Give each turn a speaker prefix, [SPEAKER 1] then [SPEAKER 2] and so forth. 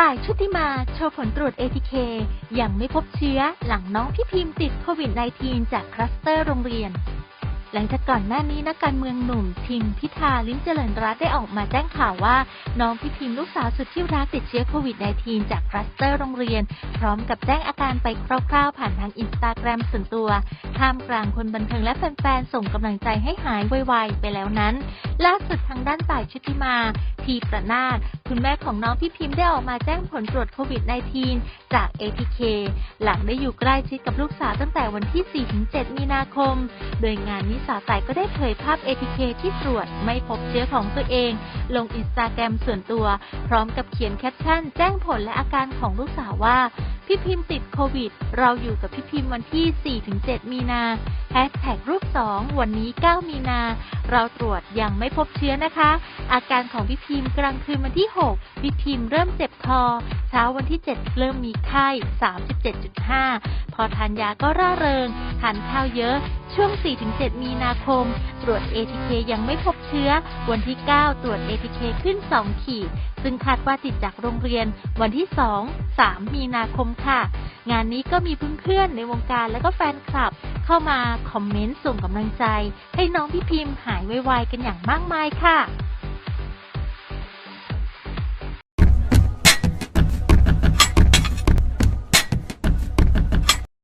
[SPEAKER 1] ต่ายชุติมาโชว์ผลตรวจ ATK ยังไม่พบเชื้อหลังน้องพี่พิมพ์ติดโควิด -19 จากคลัสเตอร์โรงเรียน หลังจากก่อนหน้านี้นักการเมืองหนุ่มทิมพิธาลิ้มเจริญรัตได้ออกมาแจ้งข่าวว่า น้องพี่พิมพ์ลูกสาวสุดที่รักติดเชื้อโควิด -19 จากคลัสเตอร์โรงเรียน พร้อมกับแจ้งอาการไปคร่าวๆ ผ่านทางอินสตาแกรมส่วนตัวท่ามกลางคนบันเทิงและแฟนๆส่งกำลังใจให้หายไวๆไปแล้วนั้น ล่าสุดทางด้านต่ายชุติมาทีประนาถคุณแม่ของน้องพี่พิมพ์ได้ออกมาแจ้งผลตรวจโควิด -19 จาก ATK หลังได้อยู่ใกล้ชิดกับลูกสาวตั้งแต่วันที่ 4-7 มีนาคม โดยงานนี้สาวต่ายก็ได้เผยภาพ ATK ที่ตรวจไม่พบเชื้อของตัวเอง ลงอินสตาแกรมส่วนตัว พร้อมกับเขียนแคปชั่น แจ้งผลและอาการของลูกสาวว่า พี่พิมพ์ติดโควิด เราอยู่กับพี่พิมพ์วันที่ 4-7 มีนา แฮชแท็กรูป 2 วันนี้ 9 มีนา เราตรวจยังไม่พบเชื้อนะคะ อาการของพี่พิมพ์กลางคืนวันที่ 6 พี่พิมพ์เริ่มเจ็บคอ เช้าวันที่ 7 เริ่มมีไข้ 37.5 พอทานยาก็ร่าเริง ทานข้าวเยอะ ช่วง 4-7 มีนาคม ตรวจ ATK ยังไม่พบเชื้อ วันที่ 9 ตรวจ ATK ขึ้น 2 ขีด ซึ่งคาดว่าติดจากโรงเรียน วันที่ 2 3 มีนาคมค่ะ งานนี้ก็มีเพื่อนๆในวงการและก็แฟนคลับ เข้ามาคอมเมนต์ส่งกำลังใจ ให้น้องพี่พิมพ์หายไวๆกันอย่างมากมายค่ะ